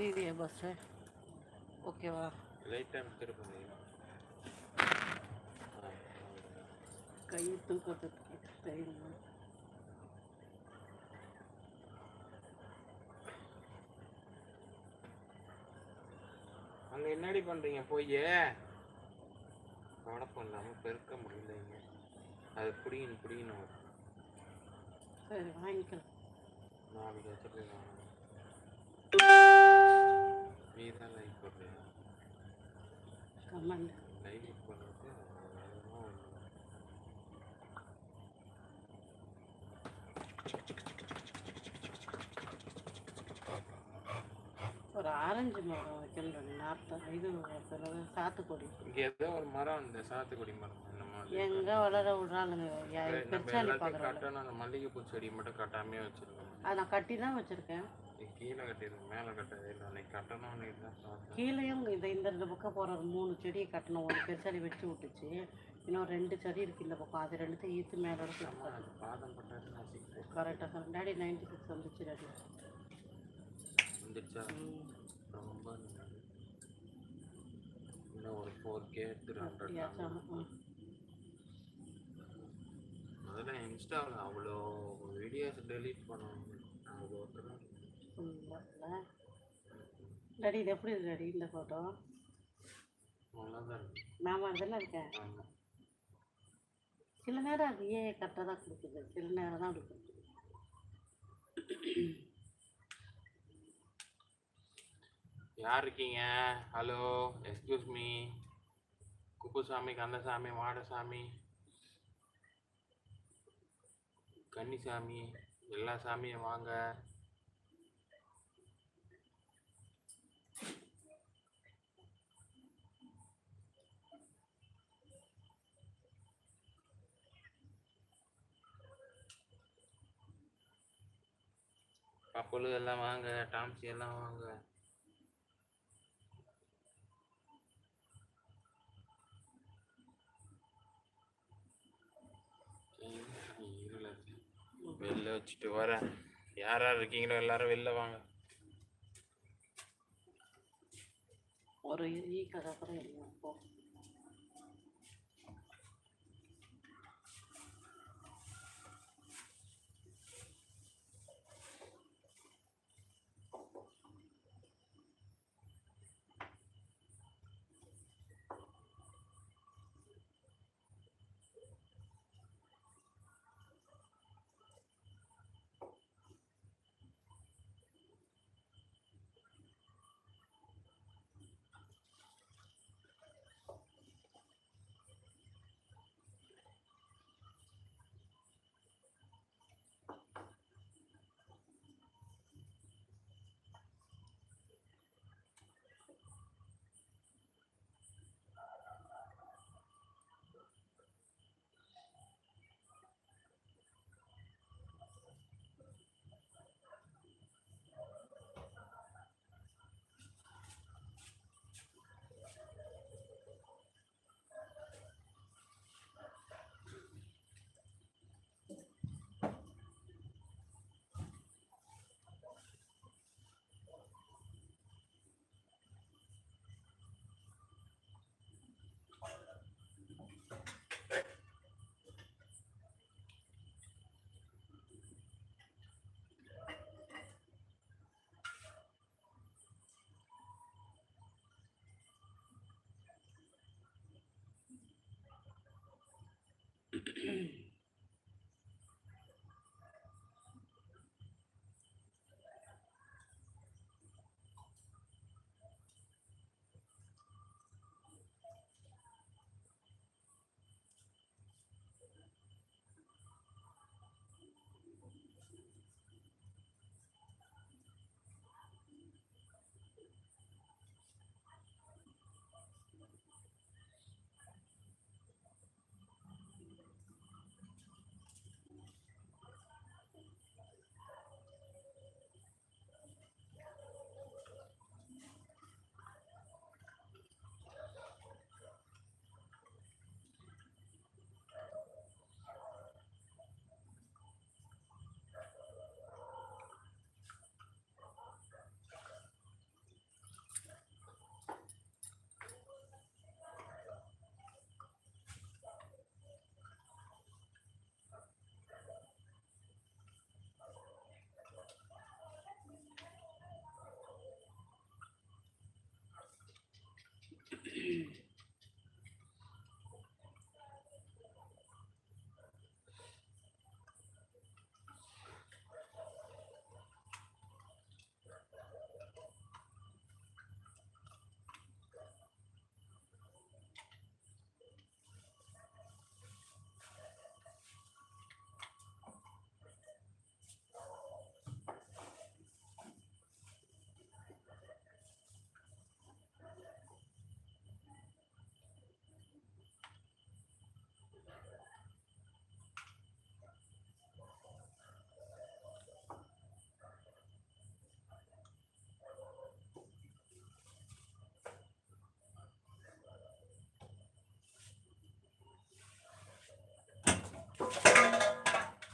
தெரியலையே பஸ்ஸு ஓகேவா? Light time திருப்பி கையை தூக்கிறதுக்கு தெரியுமா அங்க என்னடி பண்றீங்க போய்? குழப்பம் இல்லாம பெருக்க முடியலைங்க அது புடிங்கன்னு வரும். சரி வாங்கிக்கலாம். நாளைக்கு வச்சுட்டு வந்து ஒரு ஆரஞ்சு மரம் வைக்கணும் நார்த்த இது சாத்துக்குடி. இங்க ஏதோ ஒரு மரம் இந்த சாத்துக்குடி மரம் எங்க வளர எல்லாத்தையும் பார்க்குறாங்க கட்டணும் அந்த மல்லிகைப்பூ செடி மட்டும் கட்டாமே வச்சிருக்கோம் அதை நான் கட்டி தான் வச்சுருக்கேன். கீழே கட்டிடுங்க மேலே கட்டவே பார்த்தேன் கீழேயும் இந்த இந்த ரெண்டு பக்கம் போகிற மூணு செடியை கட்டணும். ஒரு பெருசாடி வச்சு விட்டுச்சு. இன்னும் ரெண்டு செடி இருக்குது இந்த பக்கம். அது ரெண்டுத்தையும் ஈத்து மேலே பாதம் கரெக்டாக சார் டேடி நைன்டி சிக்ஸ் வந்துச்சு டேடி. வந்துடுச்சா ரொம்ப இன்னும் ஒரு ஃபோர் கே த்ரீ ஹண்ட்ரட் முதல்ல இன்ஸ்டாவில் அவ்வளோ வீடியோஸ் டெலீட் பண்ணணும். அவ்வளோ டேடி இது எப்படி இருக்கு டேடி இந்த ஃபோட்டோ மேமா தானே இருக்கேன்? சில நேரம் அது ஏ கரெக்டாக தான் கொடுக்குது. சில நேரம் தான் அப்படி கொடுக்குது. யார் இருக்கீங்க? Hello excuse me Kuppusamy Kandasamy Madasamy Kannisamy எல்லா சாமியும் வாங்க. கப்பலு எல்லாம் வாங்க டாம்சி எல்லாம் வாங்க. வெளில வச்சுட்டு வர. யார் யார் இருக்கீங்களோ எல்லாரும் வெளில வாங்க. ஒரு ஈ கதை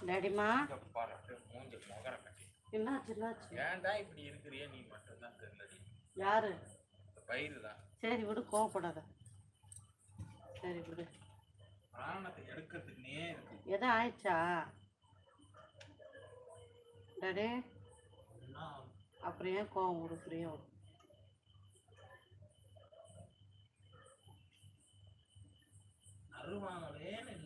டேடிமா என்னாச்சு என்னாச்சு? ஏன்டா இப்படி இருக்கிறிய? நீ மட்டும்தான் தெரியலடி யாரு? பயிர் தான் சரி விடு கோவப்படாத. சரி விடு. பிராணத்தை எடுக்கிறதுக்குனே இருக்கு. எதுவும் ஆயிடுச்சா? டாடி அப்புறம் ஏன் கோவம் அருவாங்களேன்னு இல்லை. அப்படின்னு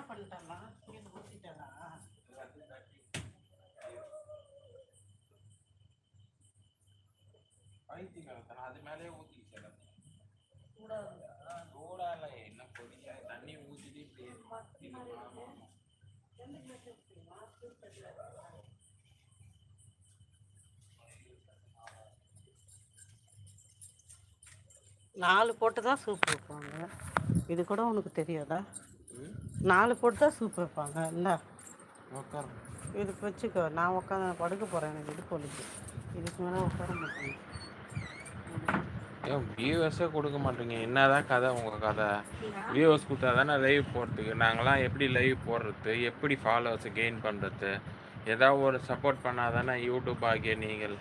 என்ன பண்ணிட்டாமா கீழே ஊற்றிட்டாரா பைத்தியக்காரத்தனம் அது மேலேயே ஊற்றிச்சு எல்லாத்தையும் கூடாது சூடால என்ன கொதிக்க தண்ணி ஊற்றிட்டு இப்படி. நாலு போட்டு தான் சூப் வைப்பாங்க. இது கூட உனக்கு தெரியாதா? நாலு போட்டு தான் சூப் வைப்பாங்க. இல்லை? உட்காரு. இதுக்கு வச்சுக்கோ. நான் உட்காந்து படுக்க போகிறேன் எனக்கு இது பொழுது இதுக்கு மேலே உட்கார மாட்டேன். ஏன் வியூவர்ஸே கொடுக்க மாட்டீங்க? என்னதான் கதை உங்கள் கதை? வியூவர்ஸ் கொடுத்தா தானே லைவ் போடுறதுக்கு நாங்களாம் எப்படி லைவ் போடுறது? எப்படி ஃபாலோவர்ஸை கெயின் பண்ணுறது ஏதாவது ஒரு சப்போர்ட் பண்ணால் தானே யூடியூப் ஆகிய நீங்கள்